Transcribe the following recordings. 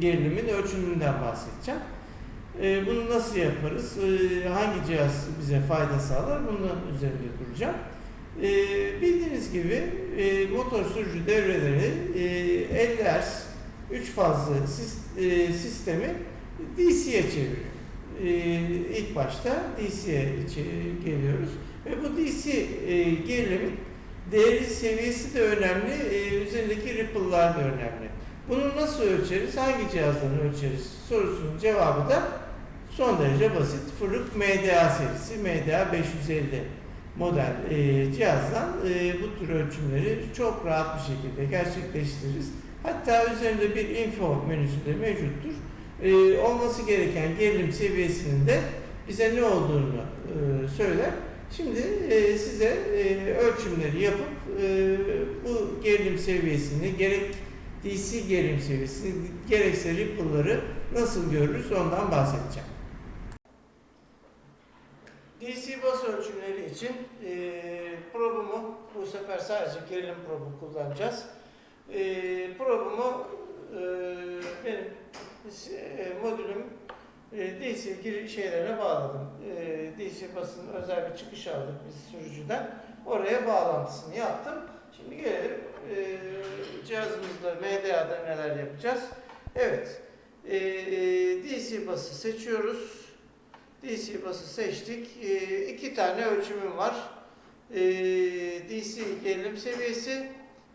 gerilimin ölçümünden bahsedeceğim. E, bunu nasıl yaparız? E, hangi cihaz bize fayda sağlar? Bunun üzerinde duracağım. E, bildiğiniz gibi e, motor sürücü devreleri e, 50 Hz 3 fazlı e, sistemi DC'ye çeviriyor. E, ilk başta DC'ye geliyoruz ve bu DC e, gerilimin değeri seviyesi de önemli, e, üzerindeki ripple'lar da önemli. Bunu nasıl ölçeriz, hangi cihazdan ölçeriz sorusunun cevabı da son derece basit. Fırık MDA serisi, MDA 550 model e, cihazdan e, bu tür ölçümleri çok rahat bir şekilde gerçekleştiririz. Hatta üzerinde bir info menüsü de mevcuttur. E, olması gereken gerilim seviyesinin de bize ne olduğunu e, söyler. Şimdi e, size e, ölçümleri yapıp e, bu gerilim seviyesini gerek DC gerilim seviyesini gerekse ripple'ları nasıl görürüz ondan bahsedeceğim. DC bas ölçümleri için e, probumu bu sefer sadece gerilim probu kullanacağız. E, probumu e, benim e, modülüm e, DC giri şeylerine bağladım. E, DC basın özel bir çıkış aldık biz sürücüden. Oraya bağlantısını yaptım. Şimdi gelelim e, cihazımızda MDA'da neler yapacağız. Evet. E, DC bası seçiyoruz. DC bası seçtik. E, iki tane ölçümüm var. E, DC gerilim seviyesi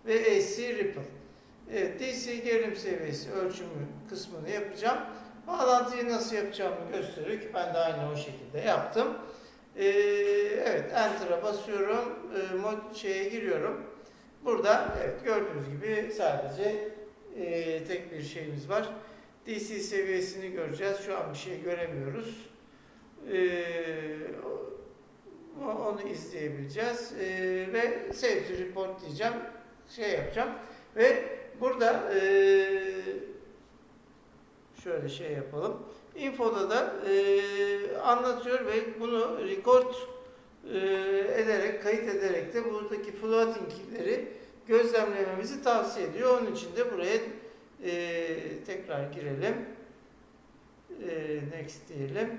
ve AC ripple. Evet, DC gerilim seviyesi ölçümü kısmını yapacağım. Bağlantıyı nasıl yapacağımı gösteriyor ki ben de aynı o şekilde yaptım. Ee, evet Enter'a basıyorum. Ee, mod şeye giriyorum. Burada evet gördüğünüz gibi sadece e, tek bir şeyimiz var. DC seviyesini göreceğiz. Şu an bir şey göremiyoruz. O- onu izleyebileceğiz. Ee, ve Save to Report diyeceğim. Şey yapacağım. Ve burada eee şöyle şey yapalım. Info'da da eee, anlatıyor ve bunu record eee, ederek, kayıt ederek de buradaki floatingleri gözlemlememizi tavsiye ediyor. Onun için de buraya eee, tekrar girelim. Eee, next diyelim.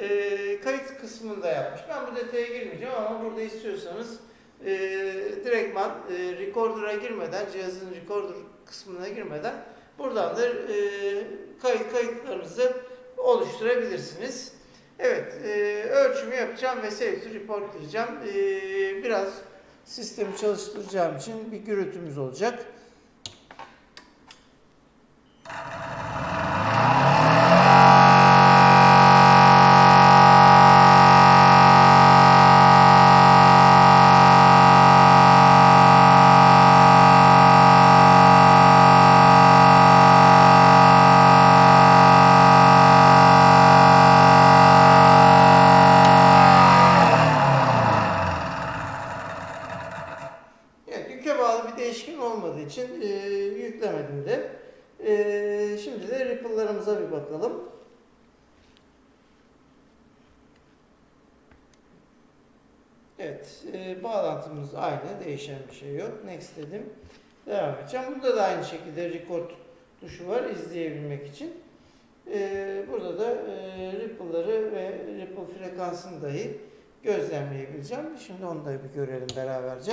Eee, kayıt kısmında yapmış. Ben bu detaya girmeyeceğim ama burada istiyorsanız eee direktman eee, recorder'a girmeden, cihazın recorder kısmına girmeden buradan da eee kayıt kayıtlarınızı oluşturabilirsiniz. Evet, eee, ölçümü yapacağım ve save to report diyeceğim. Eee, biraz sistemi çalıştıracağım için bir gürültümüz olacak. Bağlı bir değişken olmadığı için e, yüklemedim de. E, şimdi de ripple'larımıza bir bakalım. Evet, e, bağlantımız aynı, değişen bir şey yok. Next dedim. Devam edeceğim. Burada da aynı şekilde record tuşu var izleyebilmek için. E, burada da e, ripple'ları ve ripple frekansını dahi gözlemleyebileceğim. Şimdi onu da bir görelim beraberce.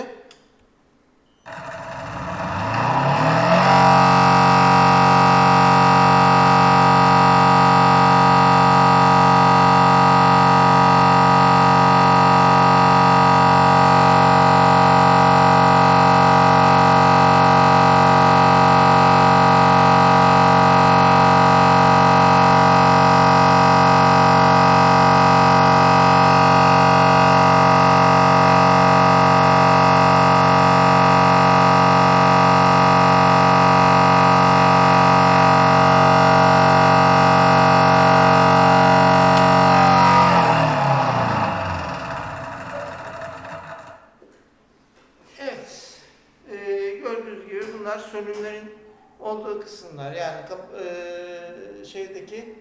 Evet, bunlar sönümlerin olduğu kısımlar. Yani kap, e, şeydeki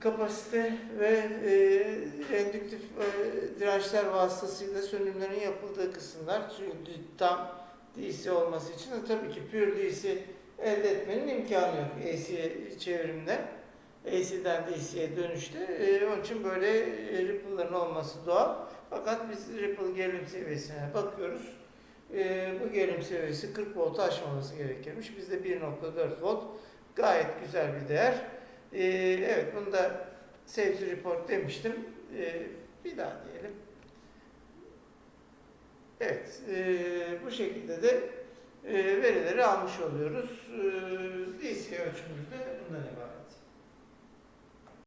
kapasite ve e, endüktif e, dirençler vasıtasıyla sönümlerin yapıldığı kısımlar. Çünkü tam DC olması için de tabii ki pure DC elde etmenin imkanı yok AC çevrimde. AC'den DC'ye dönüşte. E, onun için böyle e, ripple'ların olması doğal. Fakat biz ripple gerilim seviyesine bakıyoruz. E, bu gerilim seviyesi 40 volt aşmaması gerekirmiş. Bizde 1.4 volt gayet güzel bir değer. E, evet bunu da save to report demiştim. E, bir daha diyelim. Evet, e, bu şekilde de e, verileri almış oluyoruz. E, DC ölçümümüz de bundan ibaret.